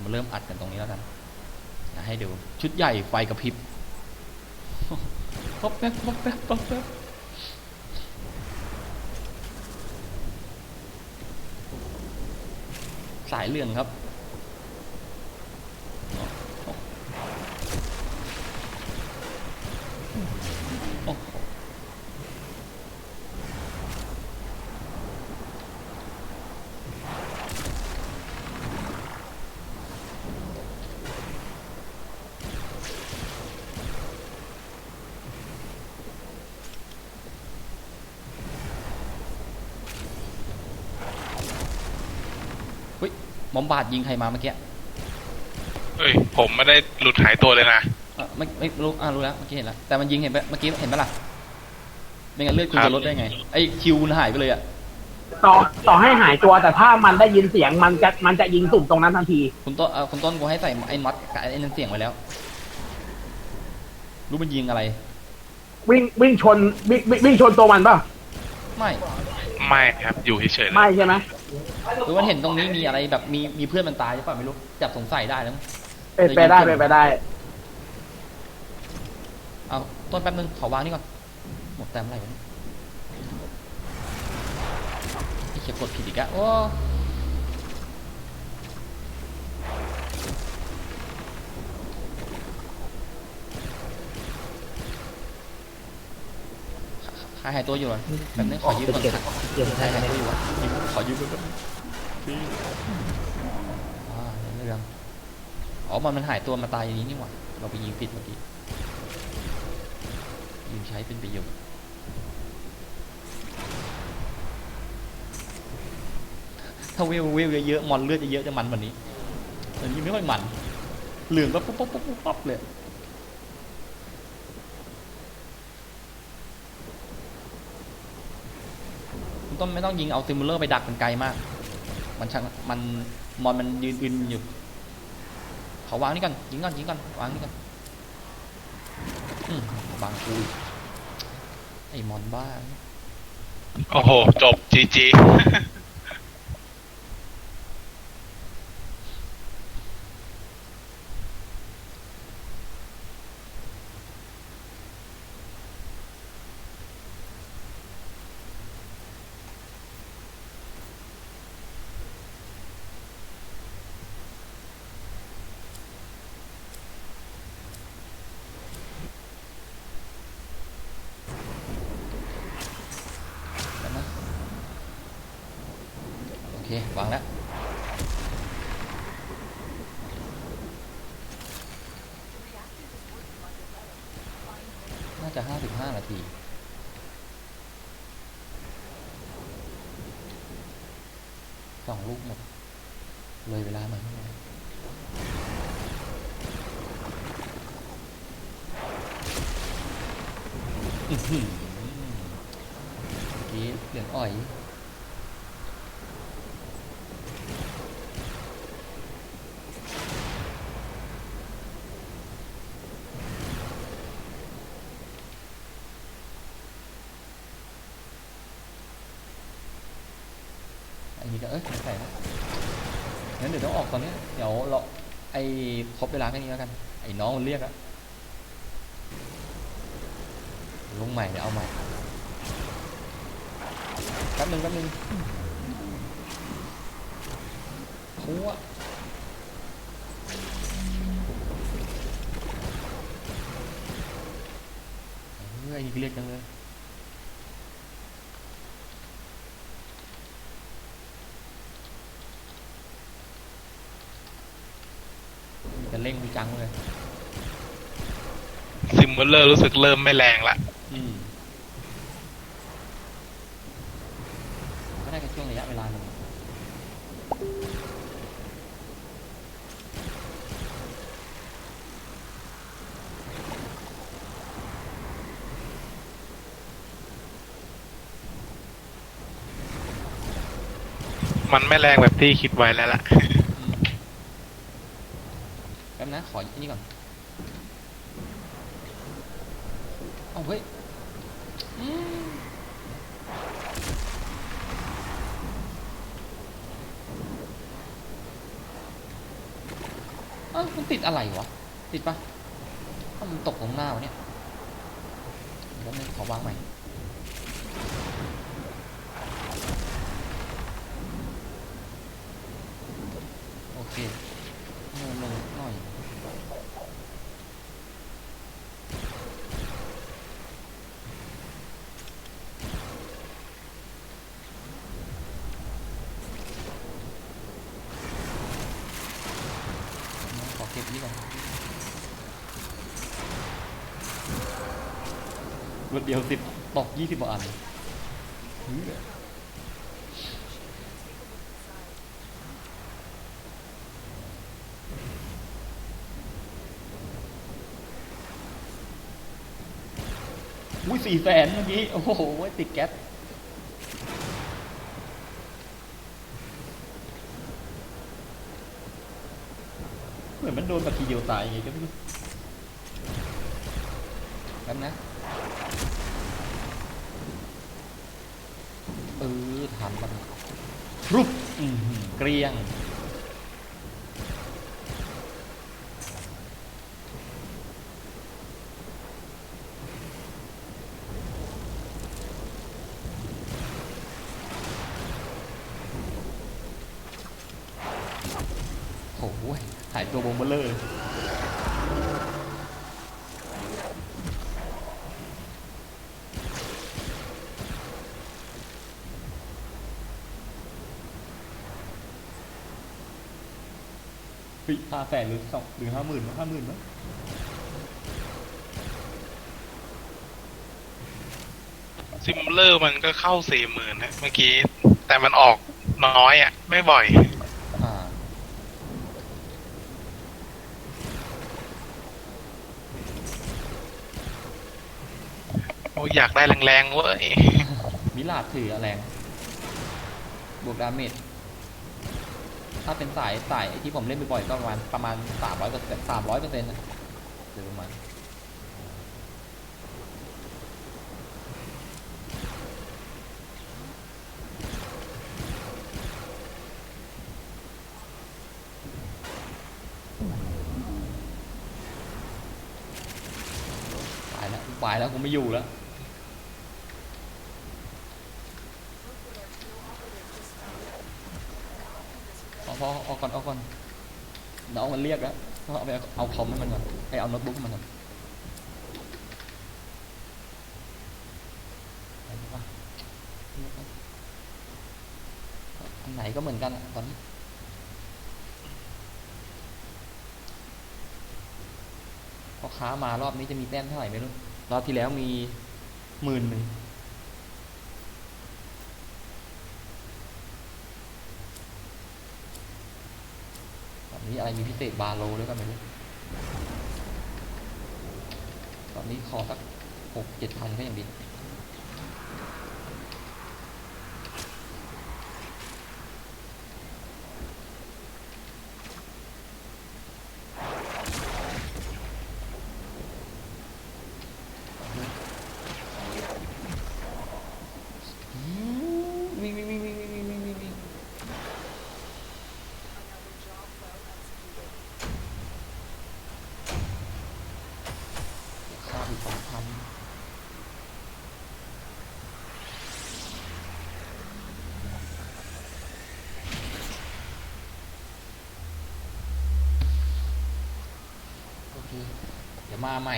เรามาเริ่มอัดกันตรงนี้แล้วกันนะให้ดูชุดใหญ่ไฟกระพริบป๊อปแป๊บป๊อปแป๊บป๊อปแป๊บสายเหลืองครับ โอ้โห เฮ้ยบอมบาดยิงใครมาเมื่อกี้เฮ้ยผมไม่ได้หลุดหายตัวเลยนะเอ่อไม่ไม่รู้อ่ารู้แล้วเมื่อกี้เห็นแล้วแต่มันยิงเห็นปะเมื่อกี้เห็นปะล่ะไม่งั้นเลือดคุณครับจะลดได้ไงไอ้คิวมันหายไปเลยอะต่อต่อให้หายตัวแต่ถ้ามันได้ยินเสียงมันจะมันจะยิงสุ่มตรงนั้นทันที คุณต้นเอ่อคุณต้นกูให้ใส่ไอ้น็อตกับไอ้นั่นเสียงไว้แล้ว รู้มันยิงอะไร วิ่งวิ่งชนวิ่งวิ่งวิ่งชนตัวมันเปล่ะไม่ไม่ครับอยู่เฉยๆเลยไม่ใช่ไหม หรือว่าเห็นตรงนี้มีอะไรแบบมีมีเพื่อนมันตายหรือเปล่าไม่รู้จับสงสัยได้แล้วเป็นไปได้เป็นไปได้ เอาต้นแป๊บนึงขอวางนี่ก่อนหมดแต้มอะไรวะเนี่ยไอ้เขียกดผิดอีกอะโอ้ หายตัวอยู่เหรอแบบนี้ขอยืมก่อนครับใครหายตัวอยู่วะยืมขอยืมก่อนพี่อ่าเรื่องอ๋อมันมันหายตัวมาตายอย่างนี้นี่หว่าเราไปยิงผิดเมื่อกี้ยิงใช้เป็นประโยชน์ถ้าเวลเวลเยอะๆมอนเลือดเยอะๆจะมันกว่านี้แต่นี้ไม่ค่อยมันเหลืองก็ปุ๊บปุ๊บปุ๊บปุ๊บปั๊บเลย ต้นไม่ต้องยิงเอาซิมูเลอร์ไปดักมันไกลมาก มันช่างมันมอนมันยืนยืนอยู่เขาวางนี่กันยิงก่อนยิงก่อนวางนี่กันอืมวางกูอีกไอ้มอนบ้าโอ้โห จบจีจี วางแล้วน่าจะห้าสิบห้านาทีสองลูกหมดเลยเวลาหน่อยไม่เป็นไรอื้อหือเมื่อกี้เหลืองอ่อย อันนี้ก็เอ้ ยไม่ใส่นะงั้นเดี๋ยวต้องออกตอนนี้เดี๋ยวเราไอ้ครบเวลาแค่นี้แล้วกัน ไอ้น้องมันเรียกอะลงใหม่เดี๋ยวเอาใหม่แป๊บนึงแป๊บนึงพัวเฮ้ยนี่เรียกจังเลย จะเร่งกูจังเลย ซิมเบลเลอร์รู้สึกเริ่มไม่แรงละ อืมก็ได้แค่ช่วงระยะเวลาหนึ่งมันไม่แรงแบบที่คิดไว้แล้วล่ะอืมแป๊บ นะขออันนี้ก่อนเอาเฮ้ยอืมาวมันติดอะไรวะ ติดปะมันตกตรงหน้าวะเนี่ยเดี๋ยวนึงขอวางใหม่ โอเคเงินลงหน่อย ขอเก็บนี่ก่อน รถเดียวสิบตกยี่สิบกว่าอันอุ้ยสี่แสนเมื่อกี้ โอ้โห ติดแก๊สเหมือนมันโดนแบบทีเดียวตายยังไงก็ไม่รู้แป๊บนะ เออทันมันรุบอือหือเกรียง โอ้โหหายตัวบงเบลเลอ ฮ้ยห้าแสนหรือสองหรือห้าหมื่นห้าหมื่นมั้งซิมเลอร์มันก็เข้าสี่หมื่นนะเมื่อกี้ แต่มันออกน้อยอะ ไม่บ่อย อ่าโอ้ยอยากได้แรงๆเว้ย มิลาดถืออะแรงบวกดาเมจ ถ้าเป็นสายสายที่ผมเล่นบ่อยๆก็ประมาณประมาณสามร้อยเปอร์เซ็นต์สามร้อยเปอร์เซ็นต์นะโดยประมาณตายแล้วตายแล้วคงไม่อยู่แล้ว เอาพอเอาก่อนเอาก่อนเดี๋ยวเอามันเรียกแล้วเอาไปเอาคอมให้มันก่อนไปเอาโน้ตบุ๊กให้มันก่อนไปดีกว่าเรียกแล้วอันไหนก็เหมือนกันตอนนี้พอค้ามารอบนี้จะมีแต้มเท่าไหร่ไม่รู้ รอบที่แล้วมีหมื่นหนึ่ง นนี้อะไรมีพิเศษบาโลด้วยกันไม่รู้ตอนนี้ขอสักหกเจ็ดพันก็ยังดีาอีกสองพันโอเค เดี๋ยวมาใหม่